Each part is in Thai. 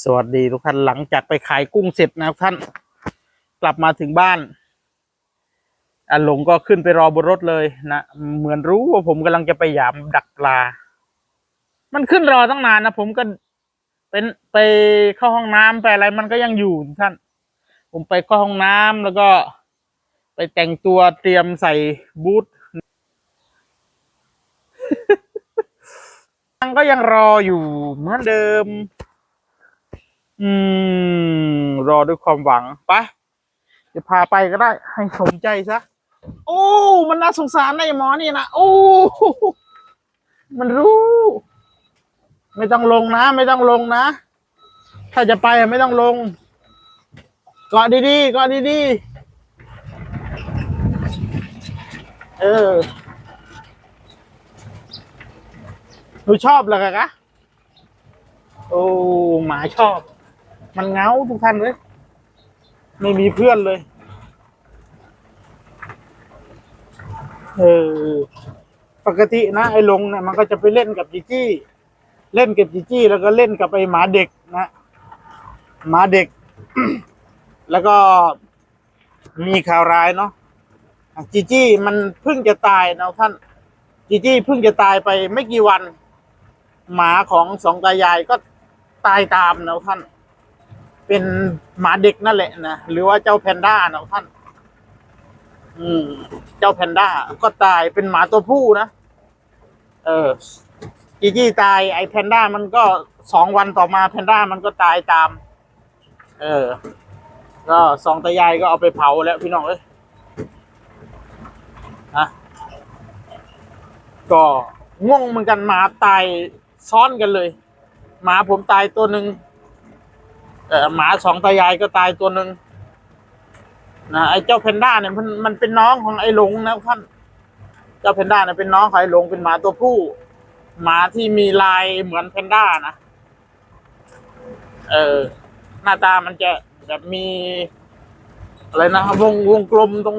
สวัสดีทุกท่านหลังจากไปขายกุ้งเสร็จนะครับท่านกลับมาถึงบ้านอาหลงก็ขึ้นไปรอบนรถเลยนะ เหมือนรู้ว่าผมกำลังจะไปหยามดักปลา มันขึ้นรอตั้งนานนะผมก็เป็นไปเข้าห้องน้ำไปอะไรมันก็ยังอยู่ท่าน ผมไปเข้าห้องน้ำแล้วก็ไปแต่งตัวเตรียมใส่บูทมันก็ยังรออยู่เหมือนเดิม อืม รอด้วยความหวังไปจะพาไปก็ได้ ให้สมใจซะ โอ้ มันน่าสงสารนะไอ้หมอนี่นะโอ้มันรู้ ไม่ต้องลงนะ ไม่ต้องลงนะ ถ้าจะไปไม่ต้องลงเกาะดีๆเกาะดีๆเออหนูชอบเหรอกะโอ้หมาชอบ มันเงาทุกท่านเลย ไม่มีเพื่อนเลย เออ ปกตินะไอ้ลงเนี่ยมันก็จะไปเล่นกับจีจี้ เล่นกับจีจี้แล้วก็เล่นกับไอ้หมาเด็กนะหมาเด็ก แล้วก็มีข่าวร้ายเนาะอะจีจี้มันเพิ่งจะตายนะท่าน จีจี้เพิ่งจะตายไปไม่กี่วัน หมาของสองตายายก็ตายตามนะท่าน เป็นหมาเด็กนั่นแหละนะหรือว่าเจ้าแพนด้านะท่าน อืม เจ้าแพนด้าก็ตายเป็นหมาตัวผู้นะเออจีจี้ตายไอแพนด้ามันก็สองวันต่อมาแพนด้ามันก็ตายตาม เออ ก็สองตายายก็เอาไปเผาแล้วพี่น้องเอ้ยนะก็ง่วงเหมือนกันหมาตายซ้อนกันเลย หมาผมตายตัวหนึ่ง หมาสองตายายก็ตายตัวหนึ่งนะไอ้เจ้าแพนด้าเนี่ยมันมันเป็นน้องของไอ้หลงนะท่านเจ้าแพนด้าเนี่ยเป็นน้องของไอ้หลงเป็นหมาตัวผู้ หมาที่มีลายเหมือนแพนด้านะเออหน้าตามันจะแบบมีอะไรนะวงวงกลมตรง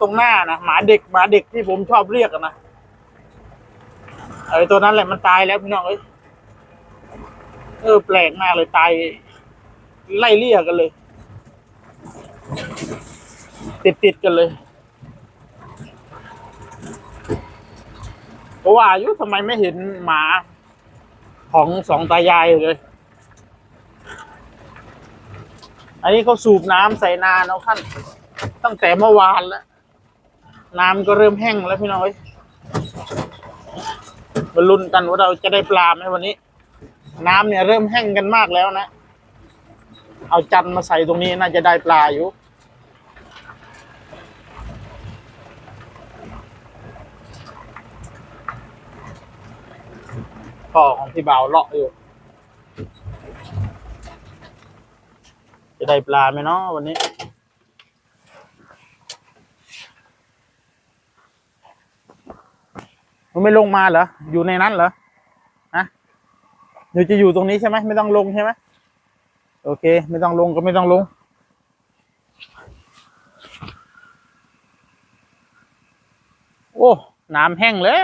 ตรงหน้านะหมาเด็กหมาเด็กที่ผมชอบเรียกนะไอ้ตัวนั้นแหละมันตายแล้วพี่น้องเอ้ยเออแปลกมากเลยตาย ไล่เลี่ยกันเลย ติดติดกันเลยเพราะว่าอายุทำไมไม่เห็นหมาของสองตายายเลย อันนี้เขาสูบน้ำใส่นาเนาะท่านตั้งแต่เมื่อวานแล้ว น้ำก็เริ่มแห้งแล้วพี่น้อยมาลุ้นกันว่าเราจะได้ปลาไหมวันนี้ น้ำเนี่ยเริ่มแห้งกันมากแล้วนะ เอาจันมาใส่ตรงนี้น่าจะได้ปลาอยู่ พ่อของพี่บ่าวเลาะอยู่ จะได้ปลาไหมเนาะวันนี้มันไม่ลงมาเหรอ อยู่ในนั้นเหรอ ฮะเดี๋ยวจะอยู่ตรงนี้ใช่ไหม ไม่ต้องลงใช่ไหม โอเค ไม่ต้องลงก็ไม่ต้องลง โอ้ น้ำแห้งเลย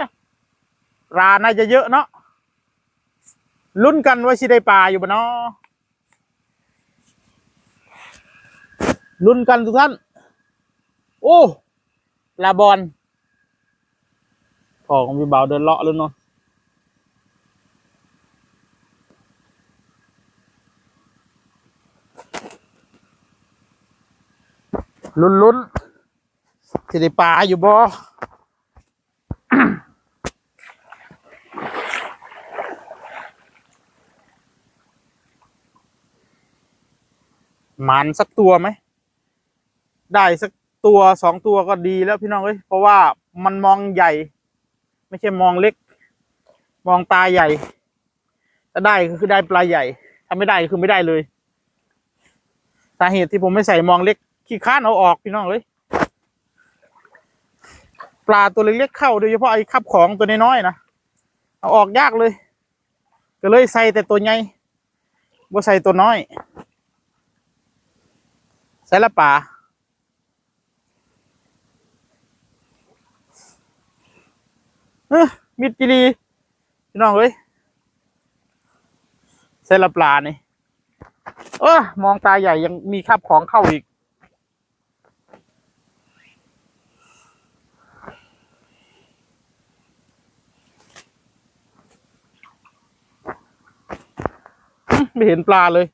ปลาน่าจะเยอะเนาะลุ้นกันว่าสิได้ปลาอยู่ปะเนาะลุ้นกันทุกท่าน โอ้ลาบอลพอของพี่บ่าวเดินเลาะแล้วเนาะ ลุ้นลุ้นๆสิได้ปลาอยู่บ่หมันสักตัวไหม ได้สักตัวสองตัวก็ดีแล้วพี่น้องเอ้ยเพราะว่ามันมองใหญ่ ไม่ใช่มองเล็ก มองตาใหญ่ถ้าได้ก็คือได้ปลาใหญ่ถ้าไม่ได้ก็คือไม่ได้เลย สาเหตุที่ผมไม่ใส่มองเล็ก ขี้ค้านเอาออกพี่น้องเอ้ยปลาตัวเล็กๆเข้าโดยเฉพาะไอ้ขับของตัวน้อยๆนะเอาออกยากเลย ก็เลยใส่แต่ตัวใหญ่บ่ใส่ตัวน้อย ใส่ละป่าเออมิดจีรีพี่น้องเอ้ยใส่ละปลานี่เออมองตาใหญ่ยังมีคราบของเข้าอีก ไม่เห็นปลาเลย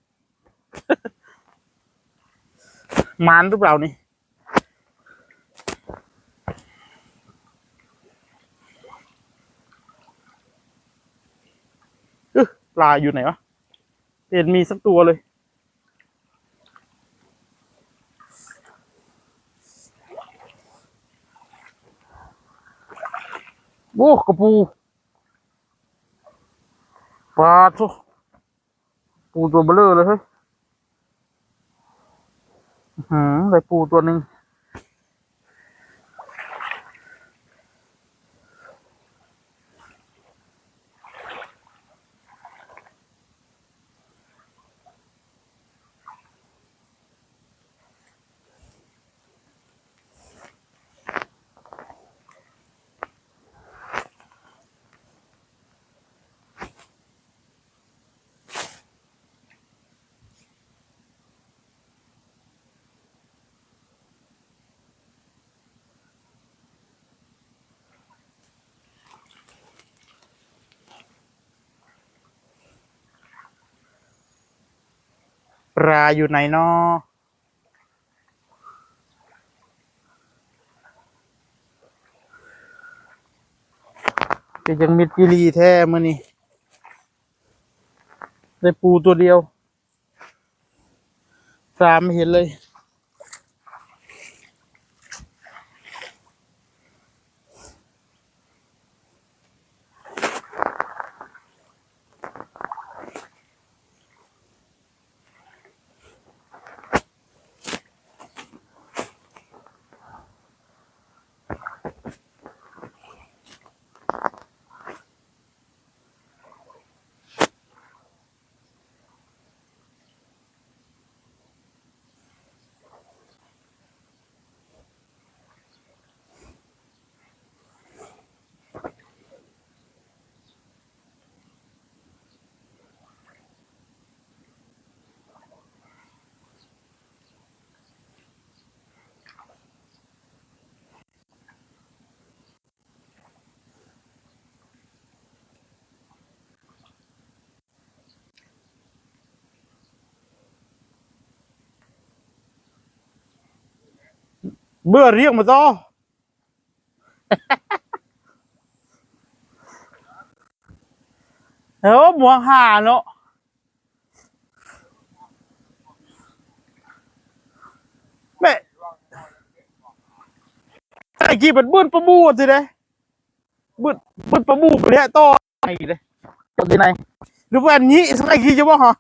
มานหรือเปล่านี่เอ๊ะปลาอยู่ไหนวะไม่เห็นมีสักตัวเลย โอ้กระปูปลาทุ ปูตัวเบลอเลยเฮ้ยอืมได้ปูตัวหนึ่ง ปลาอยู่ไหนนาะก็ยังมิดจิรีแท้มื่อนี้ได้ปูตัวเดียว สามไม่เห็นเลย เบื่อเรียกมาต่อเออหมวงหาเนาะแม่ไอ้กี่เป็นบื้นประบูสิเด้บื้นบื้นประบูไปเนี่ยต่อไอ้เลยจบที่ไหนหรือว่าอันนี้สักไอ้กี่จะว่าฮะ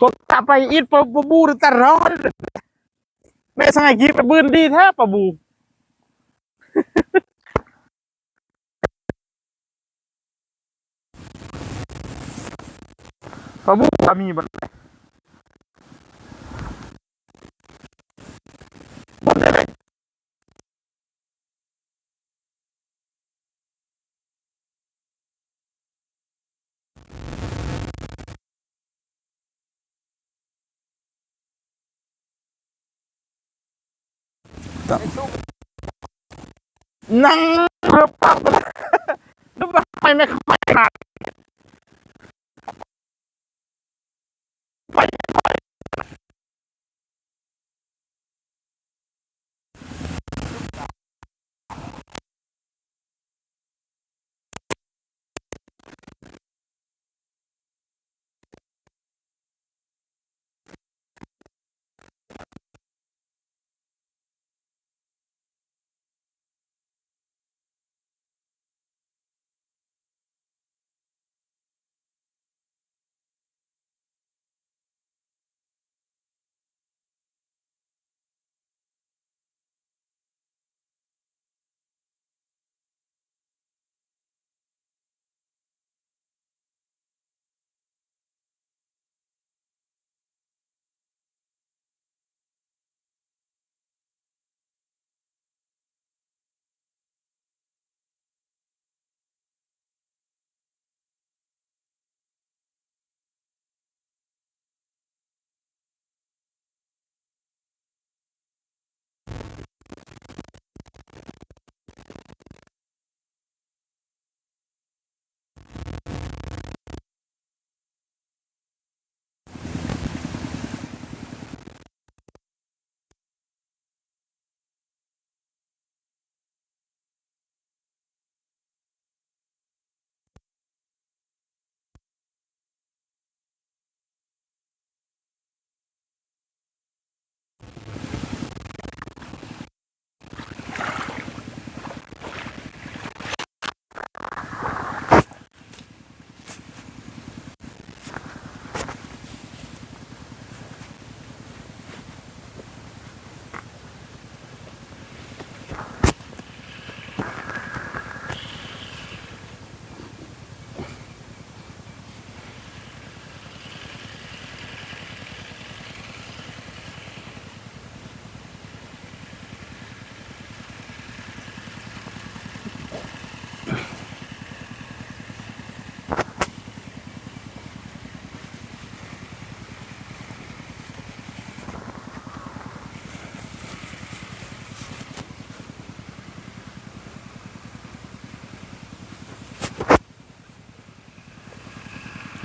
ก็กลับไปอีดปะปะบูหรือแต่ร้อนแม่สังไอ้กี่ไปบืนดีแท้ปะบูปะบูก็มีบันนั่ งเรือปักนึกว่าไม่ไม่ค่อย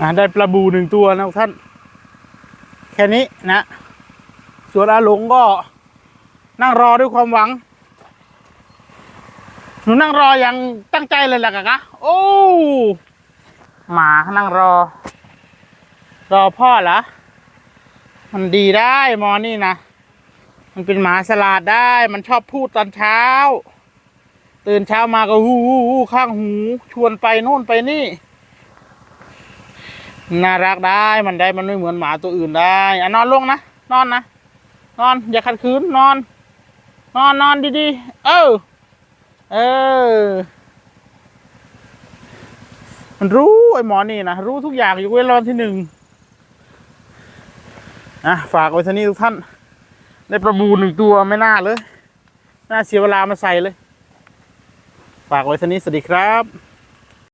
อะได้ปลาบูหนึ่งตัวนะท่าน แค่นี้นะ ส่วนอาหลงก็นั่งรอด้วยความหวัง หนูนั่งรออย่างตั้งใจเลยล่ะกะกะโอ้หมานั่งรอ รอพ่อเหรอ มันดีได้มอนี่นะ มันเป็นหมาสลาดได้ มันชอบพูดตอนเช้า ตื่นเช้ามาก็ฮู้ฮู้ฮู้ข้างหู ชวนไปโน่นไปนี่ น่ารักได้มันได้มันไม่เหมือนหมาตัวอื่นได้อะนอนลงนะนอนนะนอน อย่าขัดขืนนอน นอนนอนดีๆเออเออมันรู้ไอ้หมอนี่นะรู้ทุกอย่างอยู่เว้นรอนที่หนึ่งอะฝากไว้ท่านี้ทุกท่าน ได้ประมูลหนึ่งตัวไม่น่าเลย น่าเสียเวลามาใส่เลย ฝากไว้ท่านี้สวัสดีครับ